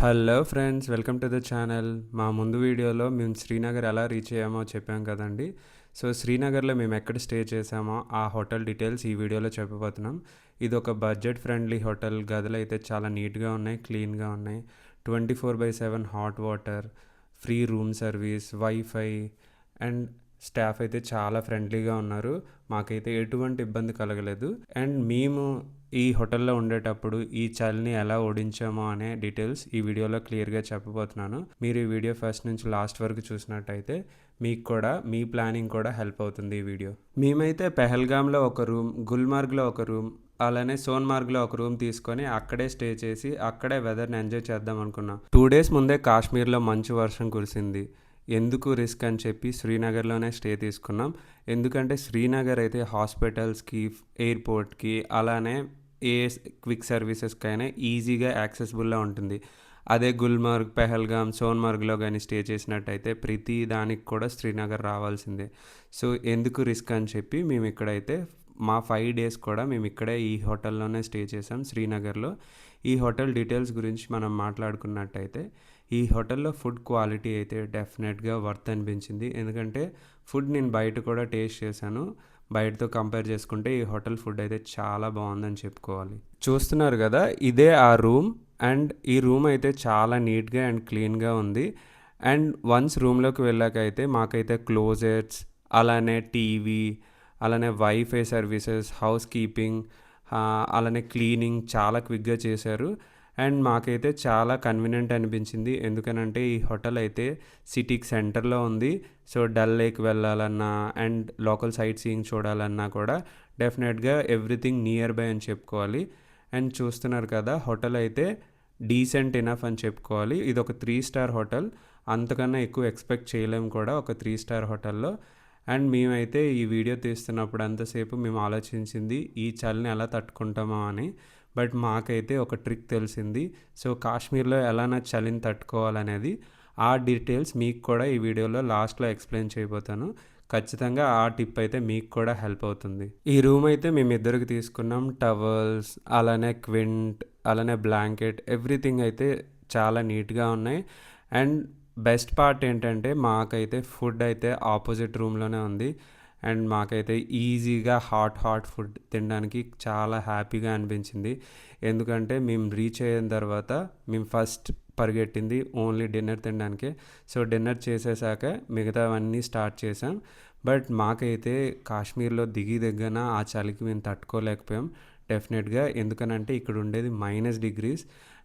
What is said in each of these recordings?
Hello friends welcome to the channel. మా ముందు వీడియోలో మేము శ్రీనగర్ ఎలా రీచ్ అయ్యామో చెప్పాం కదండి. సో శ్రీనగర్లో మేము ఎక్కడ స్టే చేసామో ఆ హోటల్ డీటెయిల్స్ ఈ వీడియోలో చెప్పబోతున్నాం. ఇది ఒక బడ్జెట్ ఫ్రెండ్లీ హోటల్. గదులు అయితే చాలా నీట్గా ఉన్నాయి క్లీన్గా ఉన్నాయి. Twenty four by seven hot water free room service WiFi and staff అయితే చాలా ఫ్రెండ్లీగా ఉన్నారు. మాకైతే ఎటువంటి ఇబ్బంది కలగలేదు. అండ్ మేము ఈ హోటల్లో ఉండేటప్పుడు ఈ చలిని ఎలా ఓడించామో అనే డీటెయిల్స్ ఈ వీడియోలో క్లియర్గా చెప్పబోతున్నాను. మీరు ఈ వీడియో ఫస్ట్ నుంచి లాస్ట్ వరకు చూసినట్టయితే మీకు కూడా మీ ప్లానింగ్ కూడా హెల్ప్ అవుతుంది ఈ వీడియో. మేమైతే పెహల్గామ్లో ఒక రూమ్ గుల్మార్గ్లో ఒక రూమ్ అలానే సోన్మార్గ్లో ఒక రూమ్ తీసుకొని అక్కడే స్టే చేసి అక్కడే వెదర్ని ఎంజాయ్ చేద్దాం అనుకున్నాం. టూ డేస్ ముందే కాశ్మీర్లో మంచు వర్షం కురిసింది. ఎందుకు రిస్క్ అని చెప్పి శ్రీనగర్లోనే స్టే తీసుకున్నాం. ఎందుకంటే శ్రీనగర్ అయితే హాస్పిటల్స్కి ఎయిర్పోర్ట్కి అలానే ఏ క్విక్ సర్వీసెస్కైనా ఈజీగా యాక్సెసిబుల్గా ఉంటుంది. అదే గుల్మార్గ్ పెహల్గామ్ సోన్మార్గ్లో కానీ స్టే చేసినట్టయితే ప్రతి దానికి కూడా శ్రీనగర్ రావాల్సిందే. సో ఎందుకు రిస్క్ అని చెప్పి మేము ఇక్కడైతే మా ఫైవ్ డేస్ కూడా మేము ఇక్కడే ఈ హోటల్లోనే స్టే చేసాం శ్రీనగర్లో. ఈ హోటల్ డీటెయిల్స్ గురించి మనం మాట్లాడుకున్నట్టయితే ఈ హోటల్లో ఫుడ్ క్వాలిటీ అయితే డెఫినెట్గా వర్త్ అనిపించింది. ఎందుకంటే ఫుడ్ నేను బయట కూడా టేస్ట్ చేశాను. బయటతో కంపేర్ చేసుకుంటే ఈ హోటల్ ఫుడ్ అయితే చాలా బాగుందని చెప్పుకోవాలి. చూస్తున్నారు కదా ఇదే ఆ రూమ్ అండ్ ఈ రూమ్ అయితే చాలా నీట్గా అండ్ క్లీన్గా ఉంది. అండ్ వన్స్ రూమ్లోకి వెళ్ళాక అయితే మాకైతే క్లోజెట్స్ అలానే టీవీ అలానే వైఫై సర్వీసెస్ హౌస్ కీపింగ్ అలానే క్లీనింగ్ చాలా క్విక్గా చేశారు. అండ్ మాకైతే చాలా కన్వీనియంట్ అనిపించింది. ఎందుకనంటే ఈ హోటల్ అయితే సిటీకి సెంటర్లో ఉంది. సో డల్ లేక్ వెళ్ళాలన్నా అండ్ లోకల్ సైట్ సీయింగ్ చూడాలన్నా కూడా డెఫినెట్గా ఎవ్రీథింగ్ నియర్ బై అని చెప్పుకోవాలి. అండ్ చూస్తున్నారు కదా హోటల్ అయితే డీసెంట్ ఇనఫ్ అని చెప్పుకోవాలి. ఇది ఒక త్రీ స్టార్ హోటల్. అంతకన్నా ఎక్కువ ఎక్స్పెక్ట్ చేయలేము కూడా ఒక త్రీ స్టార్ హోటల్లో. అండ్ మేమైతే ఈ వీడియో తీస్తున్నప్పుడు అంతసేపు మేము ఆలోచించింది ఈ చలిని ఎలా తట్టుకుంటామో అని. బట్ మాకైతే ఒక ట్రిక్ తెలిసింది. సో కాశ్మీర్లో ఎలా నా చలిని తట్టుకోవాలనేది ఆ డీటెయిల్స్ మీకు కూడా ఈ వీడియోలో లాస్ట్లో ఎక్స్ప్లెయిన్ చేయబోతాను. ఖచ్చితంగా ఆ టిప్ అయితే మీకు కూడా హెల్ప్ అవుతుంది. ఈ రూమ్ అయితే మేము ఇద్దరికి తీసుకున్నాం. టవల్స్ అలానే క్వింట్ అలానే బ్లాంకెట్ ఎవ్రీథింగ్ అయితే చాలా నీట్గా ఉన్నాయి. అండ్ బెస్ట్ పార్ట్ ఏంటంటే మాకైతే ఫుడ్ అయితే ఆపోజిట్ రూమ్లోనే ఉంది. అండ్ మాకైతే ఈజీగా హాట్ హాట్ ఫుడ్ తినడానికి చాలా హ్యాపీగా అనిపించింది. ఎందుకంటే మేము రీచ్ అయిన తర్వాత మేము ఫస్ట్ పరిగెట్టింది ఓన్లీ డిన్నర్ తినడానికే. సో డిన్నర్ చేసేసాక మిగతావన్నీ స్టార్ట్ చేసాం. బట్ మాకైతే కాశ్మీర్లో దిగి దగ్గర ఆ చలికి మేము తట్టుకోలేకపోయాం. డెఫినెట్గా ఎందుకనంటే ఇక్కడ ఉండేది మైనస్ డిగ్రీస్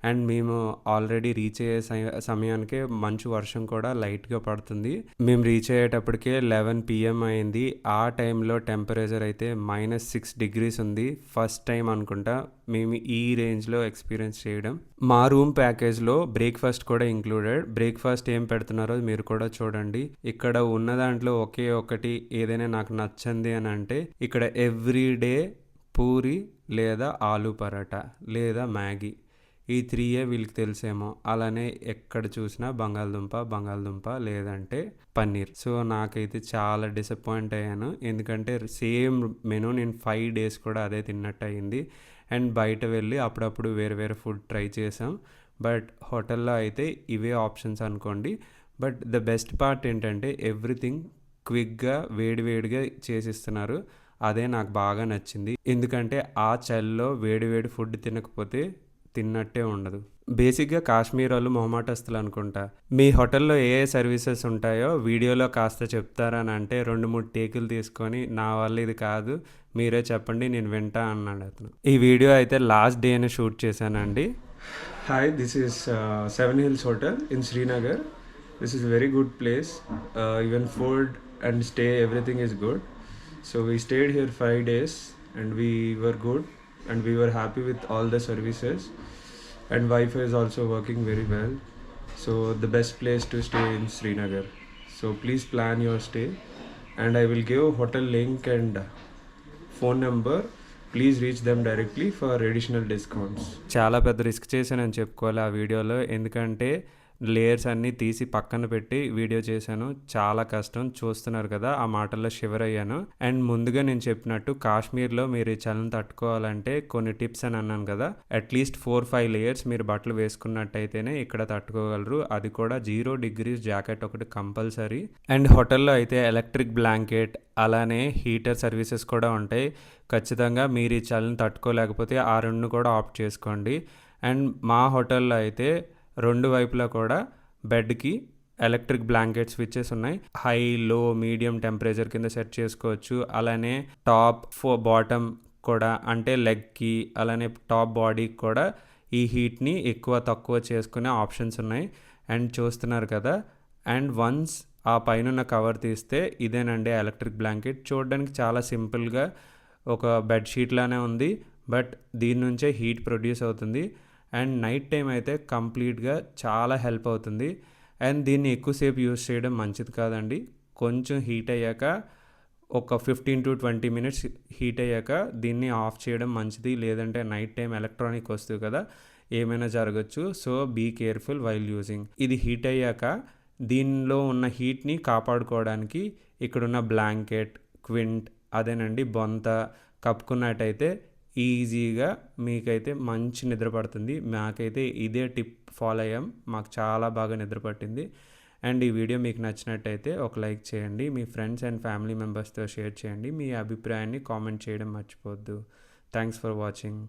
అండ్ మేము ఆల్రెడీ రీచ్ అయ్యే సమయానికే మంచు వర్షం కూడా లైట్గా పడుతుంది. మేము రీచ్ అయ్యేటప్పటికే లెవెన్ పిఎం అయింది. ఆ టైంలో టెంపరేచర్ అయితే మైనస్ సిక్స్ డిగ్రీస్ ఉంది. ఫస్ట్ టైం అనుకుంటా మేము ఈ రేంజ్లో ఎక్స్పీరియన్స్ చేయడం. మా రూమ్ ప్యాకేజ్లో బ్రేక్ఫాస్ట్ కూడా ఇంక్లూడెడ్ బ్రేక్ఫాస్ట్ ఏం పెడుతున్నారో మీరు కూడా చూడండి. ఇక్కడ ఉన్న దాంట్లో ఒకే ఒకటి ఏదైనా నాకు నచ్చింది అని అంటే ఇక్కడ ఎవ్రీ డే పూరి లేదా ఆలు పరాటా లేదా మ్యాగీ. ఈ త్రీయే వీళ్ళకి తెలిసేమో. అలానే ఎక్కడ చూసినా బంగాళదుంప బంగాళదుంప లేదంటే పన్నీర్. సో నాకైతే చాలా డిసప్పాయింట్ అయ్యాను. ఎందుకంటే సేమ్ మెనూ నేను ఫైవ్ డేస్ కూడా అదే తిన్నట్టు అయింది. అండ్ బయట వెళ్ళి అప్పుడప్పుడు వేరే వేరే ఫుడ్ ట్రై చేసాం బట్ హోటల్లో అయితే ఇవే ఆప్షన్స్ అనుకోండి. బట్ ద బెస్ట్ పార్ట్ ఏంటంటే ఎవ్రీథింగ్ క్విక్గా వేడివేడిగా చేసిస్తున్నారు. అదే నాకు బాగా నచ్చింది. ఎందుకంటే ఆ చలిలో వేడి వేడి ఫుడ్ తినకపోతే తిన్నట్టే ఉండదు. బేసిక్గా కాశ్మీర్ వాళ్ళు మొహమాటస్తులు అనుకుంటా. మీ హోటల్లో ఏ ఏ సర్వీసెస్ ఉంటాయో వీడియోలో కాస్త చెప్తారని అంటే రెండు మూడు టేకులు తీసుకొని నా వల్ల ఇది కాదు మీరే చెప్పండి నేను వింటా అన్నాడు అతను ఈ వీడియో అయితే లాస్ట్ డేనే షూట్ చేశానండి. Hi this is Seven Hills hotel in Srinagar this is very good place even food and stay everything is good so we stayed here five days and we were good and we were happy with all the services and wi-fi is also working very well so the best place to stay in srinagar so please plan your stay and i will give hotel link and phone number please reach them directly for additional discounts చాలా పెద్ద risk చేశానని చెప్పుకోవాలి ఆ వీడియోలో ఎందుకంటే layers అన్నీ తీసి పక్కన పెట్టి వీడియో చేశాను. చాలా కష్టం. చూస్తున్నారు కదా ఆ మాటల్లో షివర్ అయ్యాను. అండ్ ముందుగా నేను చెప్పినట్టు కాశ్మీర్లో మీరు ఈ చలిని తట్టుకోవాలంటే కొన్ని టిప్స్ అని అన్నాను కదా అట్లీస్ట్ ఫోర్ ఫైవ్ లేయర్స్ మీరు బట్టలు వేసుకున్నట్టయితేనే ఇక్కడ తట్టుకోగలరు. అది కూడా జీరో డిగ్రీస్ జాకెట్ ఒకటి కంపల్సరీ అండ్ హోటల్లో అయితే ఎలక్ట్రిక్ బ్లాంకెట్ అలానే హీటర్ సర్వీసెస్ కూడా ఉంటాయి. ఖచ్చితంగా మీరు ఈ చలిని తట్టుకోలేకపోతే ఆ రెండు కూడా ఆప్ట్ చేసుకోండి. అండ్ మా హోటల్లో అయితే రెండు వైపులా కూడా బెడ్కి ఎలక్ట్రిక్ బ్లాంకెట్ స్విచ్చెస్ ఉన్నాయి. హై లో మీడియం టెంపరేచర్ కింద సెట్ చేసుకోవచ్చు. అలానే టాప్ ఫో బాటమ్ కూడా అంటే లెగ్కి అలానే టాప్ బాడీకి కూడా ఈ హీట్ని ఎక్కువ తక్కువ చేసుకునే ఆప్షన్స్ ఉన్నాయి. అండ్ చూస్తున్నారు కదా అండ్ వన్స్ ఆ పైన కవర్ తీస్తే ఇదేనండి ఎలక్ట్రిక్ బ్లాంకెట్. చూడడానికి చాలా సింపుల్గా ఒక బెడ్షీట్ లానే ఉంది. బట్ దీని నుంచే హీట్ ప్రొడ్యూస్ అవుతుంది. అండ్ నైట్ టైం అయితే కంప్లీట్గా చాలా హెల్ప్ అవుతుంది. అండ్ దీన్ని ఎక్కువసేపు యూజ్ చేయడం మంచిది కాదండి. కొంచెం హీట్ అయ్యాక ఒక fifteen to twenty minutes heat అయ్యాక దీన్ని ఆఫ్ చేయడం మంచిది. లేదంటే నైట్ టైం ఎలక్ట్రానిక్ వస్తువు కదా ఏమైనా జరగచ్చు. So be careful while using. ఇది హీట్ అయ్యాక దీనిలో ఉన్న హీట్ని కాపాడుకోవడానికి ఇక్కడున్న బ్లాంకెట్ క్వింట్ అదేనండి బొంత కప్పుకున్నట్టయితే ఈజీగా మీకైతే మంచి నిద్ర పడుతుంది. మాకైతే ఇదే టిప్ ఫాలో అయ్యాం. మాకు చాలా బాగా నిద్ర పట్టింది. అండ్ ఈ వీడియో మీకు నచ్చినట్టయితే ఒక లైక్ చేయండి. మీ ఫ్రెండ్స్ అండ్ ఫ్యామిలీ మెంబర్స్తో షేర్ చేయండి. మీ అభిప్రాయాన్ని కామెంట్ చేయడం మర్చిపోవద్దు. Thanks for watching.